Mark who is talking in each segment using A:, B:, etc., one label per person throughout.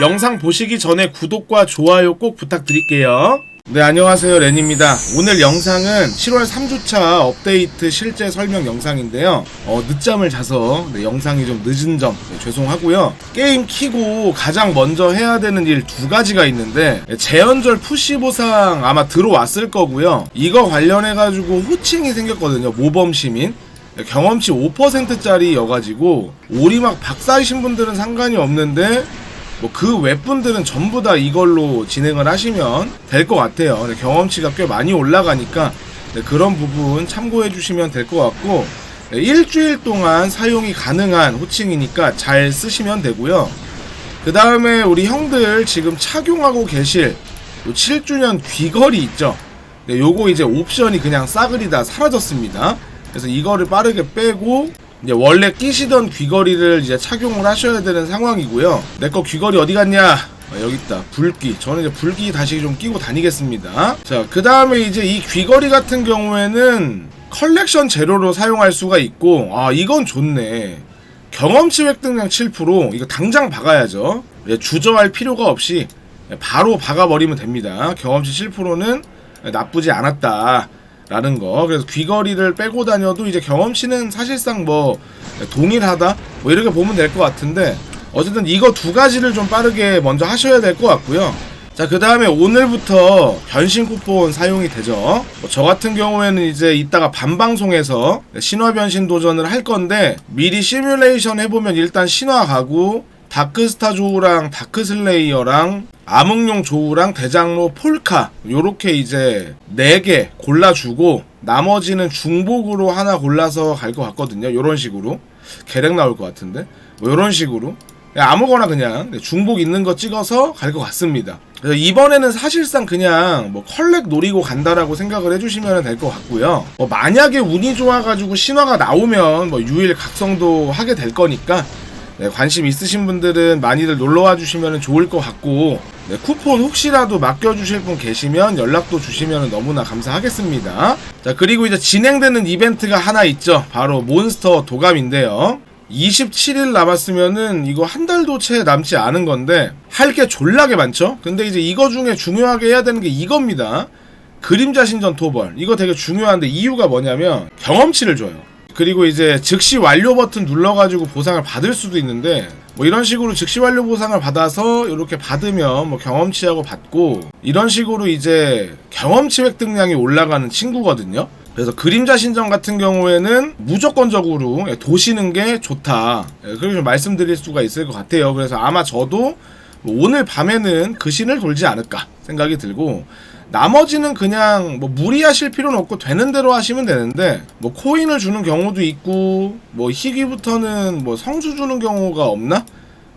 A: 영상 보시기 전에 구독과 좋아요 꼭 부탁드릴게요. 네, 안녕하세요. 렌입니다. 오늘 영상은 7월 3주차 업데이트 실제 설명 영상인데요. 어, 늦잠을 자서 네, 영상이 좀 늦은 점 네, 죄송하고요. 게임 키고 가장 먼저 해야 되는 일 두 가지가 있는데 네, 재연절 푸시 보상 아마 들어왔을 거고요. 이거 관련해 가지고 호칭이 생겼거든요. 모범 시민. 네, 경험치 5%짜리여가지고 오리막 박사이신 분들은 상관이 없는데 뭐 그 웹분들은 전부 다 이걸로 진행을 하시면 될 것 같아요. 네, 경험치가 꽤 많이 올라가니까 네, 그런 부분 참고해 주시면 될 것 같고 네, 일주일 동안 사용이 가능한 호칭이니까 잘 쓰시면 되고요. 그 다음에 우리 형들 지금 착용하고 계실 요 7주년 귀걸이 있죠. 네, 요거 이제 옵션이 그냥 싸그리 다 사라졌습니다. 그래서 이거를 빠르게 빼고 이제 원래 끼시던 귀걸이를 이제 착용을 하셔야 되는 상황이고요. 내 거 귀걸이 어디 갔냐? 아, 여기 있다. 불기. 저는 이제 불기 다시 좀 끼고 다니겠습니다. 자, 그 다음에 이제 이 귀걸이 같은 경우에는 컬렉션 재료로 사용할 수가 있고, 아, 이건 좋네. 경험치 획득량 7% 이거 당장 박아야죠. 예, 주저할 필요가 없이 바로 박아버리면 됩니다. 경험치 7%는 나쁘지 않았다. 라는 거. 그래서 귀걸이를 빼고 다녀도 이제 경험치는 사실상 뭐 동일하다. 뭐 이렇게 보면 될 것 같은데 어쨌든 이거 두 가지를 좀 빠르게 먼저 하셔야 될 것 같고요. 자, 그 다음에 오늘부터 변신 쿠폰 사용이 되죠. 뭐저 같은 경우에는 이제 이따가 반방송에서 신화 변신 도전을 할 건데 미리 시뮬레이션 해보면 일단 신화 가고 다크스타 조우랑 다크슬레이어랑 암흑용 조우랑 대장로 폴카 요렇게 이제 4개 골라주고 나머지는 중복으로 하나 골라서 갈 것 같거든요. 요런 식으로. 계략 나올 것 같은데. 뭐 요런 식으로. 그냥 아무거나 그냥 중복 있는 거 찍어서 갈 것 같습니다. 그래서 이번에는 사실상 그냥 뭐 컬렉 노리고 간다라고 생각을 해주시면 될 것 같고요. 뭐 만약에 운이 좋아가지고 신화가 나오면 뭐 유일 각성도 하게 될 거니까 네, 관심 있으신 분들은 많이들 놀러와 주시면 좋을 것 같고 네, 쿠폰 혹시라도 맡겨주실 분 계시면 연락도 주시면 너무나 감사하겠습니다. 자 그리고 이제 진행되는 이벤트가 하나 있죠. 바로 몬스터 도감인데요. 27일 남았으면은 이거 한 달도 채 남지 않은 건데 할 게 졸라게 많죠. 근데 이제 이거 중에 중요하게 해야 되는 게 이겁니다. 그림자 신전 토벌 이거 되게 중요한데 이유가 뭐냐면 경험치를 줘요. 그리고 이제 즉시 완료 버튼 눌러가지고 보상을 받을 수도 있는데 뭐 이런 식으로 즉시 완료 보상을 받아서 이렇게 받으면 뭐 경험치하고 받고 이런 식으로 이제 경험치 획득량이 올라가는 친구거든요. 그래서 그림자 신전 같은 경우에는 무조건적으로 도시는 게 좋다. 예, 그렇게 좀 말씀드릴 수가 있을 것 같아요. 그래서 아마 저도 뭐 오늘 밤에는 그 신을 돌지 않을까 생각이 들고 나머지는 그냥 뭐 무리하실 필요는 없고 되는 대로 하시면 되는데 뭐 코인을 주는 경우도 있고 뭐 희귀부터는 뭐 성수 주는 경우가 없나?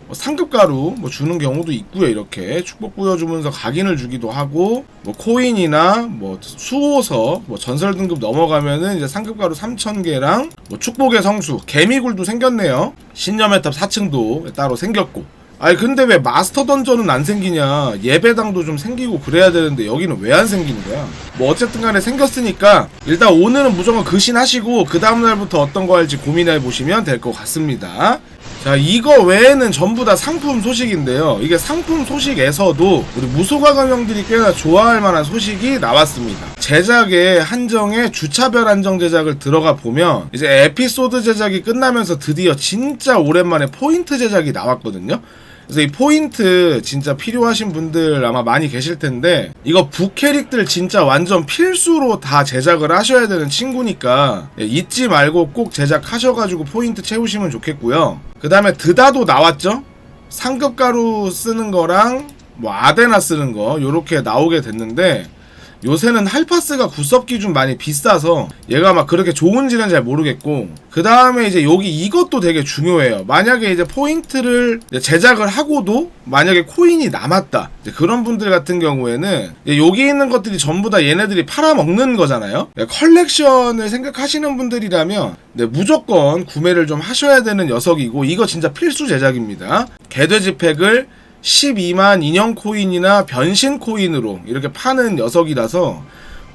A: 뭐 상급 가루 뭐 주는 경우도 있고요 이렇게. 축복 부여주면서 각인을 주기도 하고 뭐 코인이나 뭐 수호서 뭐 전설 등급 넘어가면은 이제 상급 가루 3,000개랑 뭐 축복의 성수 개미굴도 생겼네요. 신념의 탑 4층도 따로 생겼고 아니 근데 왜 마스터 던전은 안 생기냐? 예배당도 좀 생기고 그래야 되는데 여기는 왜 안 생기는 거야? 뭐 어쨌든 간에 생겼으니까 일단 오늘은 무조건 그신 하시고 그 다음날부터 어떤 거 할지 고민해 보시면 될 것 같습니다. 자 이거 외에는 전부 다 상품 소식인데요. 이게 상품 소식에서도 우리 무소가감 형들이 꽤나 좋아할 만한 소식이 나왔습니다. 제작에 한정에 주차별 한정 제작을 들어가 보면 이제 에피소드 제작이 끝나면서 드디어 진짜 오랜만에 포인트 제작이 나왔거든요 그래서 이 포인트 진짜 필요하신 분들 아마 많이 계실 텐데 이거 부캐릭들 진짜 완전 필수로 다 제작을 하셔야 되는 친구니까 예, 잊지 말고 꼭 제작하셔가지고 포인트 채우시면 좋겠고요. 그 다음에 드다도 나왔죠? 상급 가루 쓰는 거랑 뭐 아데나 쓰는 거 요렇게 나오게 됐는데 요새는 할파스가 구섭 기준 많이 비싸서 얘가 막 그렇게 좋은지는 잘 모르겠고 그 다음에 이제 여기 이것도 되게 중요해요. 만약에 이제 포인트를 이제 제작을 하고도 만약에 코인이 남았다. 그런 분들 같은 경우에는 여기 있는 것들이 전부 다 얘네들이 팔아먹는 거잖아요. 네, 컬렉션을 생각하시는 분들이라면 네, 무조건 구매를 좀 하셔야 되는 녀석이고 이거 진짜 필수 제작입니다. 개돼지 팩을 12만 인형 코인이나 변신 코인으로 이렇게 파는 녀석이라서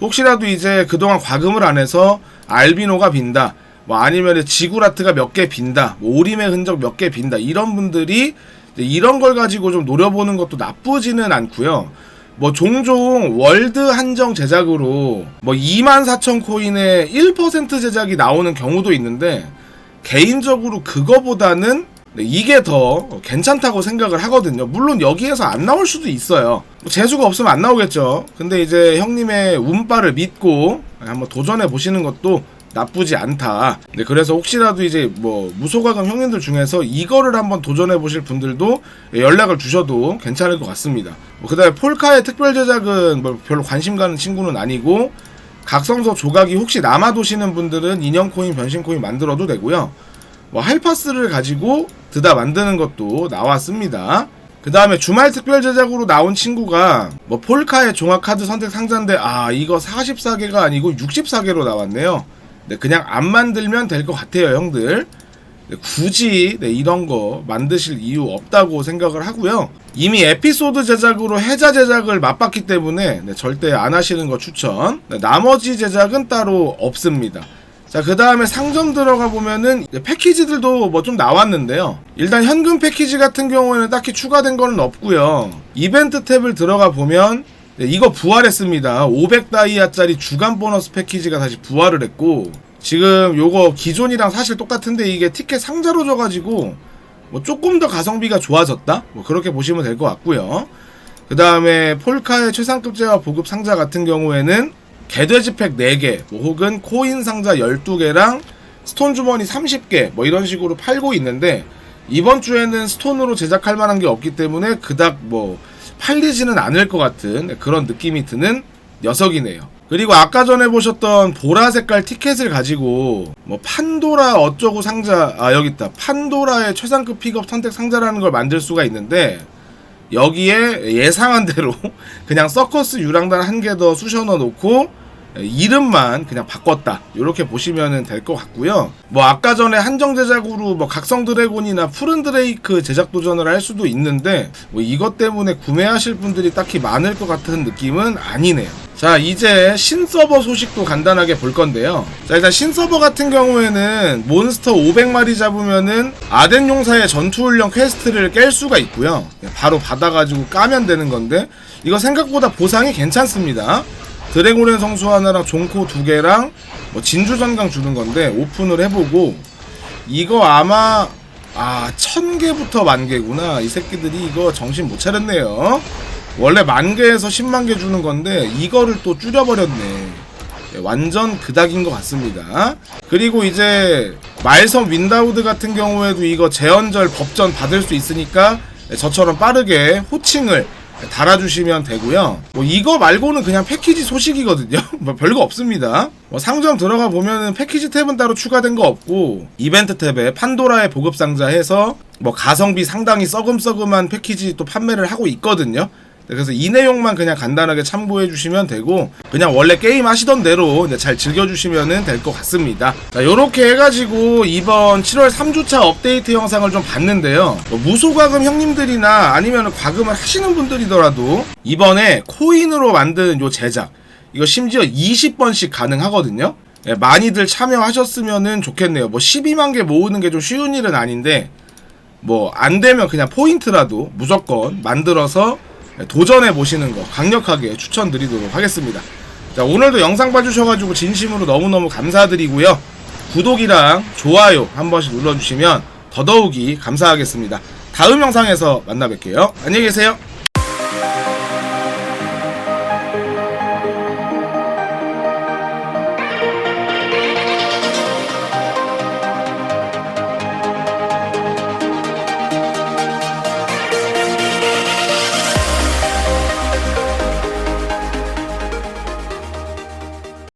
A: 혹시라도 이제 그동안 과금을 안 해서 알비노가 빈다. 뭐 아니면 지구라트가 몇 개 빈다, 뭐 오림의 흔적 몇 개 빈다 이런 분들이 이런 걸 가지고 좀 노려보는 것도 나쁘지는 않고요. 뭐 종종 월드 한정 제작으로 뭐 2만 4천 코인의 1% 제작이 나오는 경우도 있는데 개인적으로 그거보다는 네, 이게 더 괜찮다고 생각을 하거든요. 물론 여기에서 안 나올 수도 있어요. 뭐 재수가 없으면 안 나오겠죠. 근데 이제 형님의 운빨을 믿고 한번 도전해 보시는 것도 나쁘지 않다. 네, 그래서 혹시라도 이제 뭐 무소가금 형님들 중에서 이거를 한번 도전해 보실 분들도 연락을 주셔도 괜찮을 것 같습니다. 뭐 그다음에 폴카의 특별 제작은 뭐 별로 관심 가는 친구는 아니고 각성서 조각이 혹시 남아 도시는 분들은 인형 코인, 변신 코인 만들어도 되고요. 뭐 할파스를 가지고 드다 만드는 것도 나왔습니다. 그 다음에 주말 특별 제작으로 나온 친구가 뭐 폴카의 종합 카드 선택 상자인데 아 이거 44개가 아니고 64개로 나왔네요. 네, 그냥 안 만들면 될 것 같아요, 형들. 네, 굳이 네, 이런 거 만드실 이유 없다고 생각을 하고요. 이미 에피소드 제작으로 해자 제작을 맛봤기 때문에 네, 절대 안 하시는 거 추천. 네, 나머지 제작은 따로 없습니다. 자, 그 다음에 상점 들어가 보면은 패키지들도 뭐 좀 나왔는데요. 일단 현금 패키지 같은 경우에는 딱히 추가된 거는 없고요. 이벤트 탭을 들어가 보면 네, 이거 부활했습니다. 500다이아짜리 주간 보너스 패키지가 다시 부활을 했고 지금 요거 기존이랑 사실 똑같은데 이게 티켓 상자로 줘가지고 뭐 조금 더 가성비가 좋아졌다? 뭐 그렇게 보시면 될 것 같고요. 그 다음에 폴카의 최상급 제와 보급 상자 같은 경우에는 개돼지 팩 4개, 뭐 혹은 코인 상자 12개랑 스톤 주머니 30개, 뭐 이런 식으로 팔고 있는데, 이번 주에는 스톤으로 제작할 만한 게 없기 때문에 그닥 뭐 팔리지는 않을 것 같은 그런 느낌이 드는 녀석이네요. 그리고 아까 전에 보셨던 보라 색깔 티켓을 가지고 뭐 판도라 어쩌고 상자 아 여기 있다 판도라의 최상급 픽업 선택 상자라는 걸 만들 수가 있는데 여기에 예상한 대로 그냥 서커스 유랑단 한 개 더 쑤셔 넣어 놓고 이름만 그냥 바꿨다. 이렇게 보시면 될 것 같고요. 뭐 아까 전에 한정 제작으로 뭐 각성 드래곤이나 푸른 드레이크 제작 도전을 할 수도 있는데 뭐 이것 때문에 구매하실 분들이 딱히 많을 것 같은 느낌은 아니네요 자 이제 신서버 소식도 간단하게 볼 건데요. 자 일단 신서버 같은 경우에는 몬스터 500마리 잡으면은 아덴 용사의 전투훈련 퀘스트를 깰 수가 있고요. 바로 받아가지고 까면 되는 건데 이거 생각보다 보상이 괜찮습니다. 드래곤의 성수 하나랑 종코 두 개랑 뭐 진주 전강 주는 건데 오픈을 해보고 이거 아마 아 천 개부터 만 개구나. 이 새끼들이 이거 정신 못 차렸네요 원래 만 개에서 10만 개 주는 건데 이거를 또 줄여버렸네 예, 완전 그닥인 것 같습니다 그리고 이제 말섬 윈다우드 같은 경우에도 이거 재헌절 법전 받을 수 있으니까 저처럼 빠르게 호칭을 달아주시면 되고요. 뭐 이거 말고는 그냥 패키지 소식이거든요. 뭐 별거 없습니다. 뭐 상점 들어가 보면은 패키지 탭은 따로 추가된 거 없고 이벤트 탭에 판도라의 보급 상자 해서 뭐 가성비 상당히 썩음썩음한 패키지 또 판매를 하고 있거든요. 네, 그래서 이 내용만 그냥 간단하게 참고해 주시면 되고 그냥 원래 게임 하시던 대로 잘 즐겨 주시면 될 것 같습니다. 자 요렇게 해가지고 이번 7월 3주차 업데이트 영상을 좀 봤는데요. 뭐 무소과금 형님들이나 아니면 과금을 하시는 분들이더라도 이번에 코인으로 만든 요 제작 이거 심지어 20번씩 가능하거든요. 예, 많이들 참여하셨으면 좋겠네요. 뭐 12만 개 모으는 게 좀 쉬운 일은 아닌데 뭐 안 되면 그냥 포인트라도 무조건 만들어서 도전해 보시는 거 강력하게 추천드리도록 하겠습니다. 자, 오늘도 영상 봐주셔가지고 진심으로 너무너무 감사드리고요. 구독이랑 좋아요 한 번씩 눌러주시면 더더욱이 감사하겠습니다. 다음 영상에서 만나 뵐게요. 안녕히 계세요.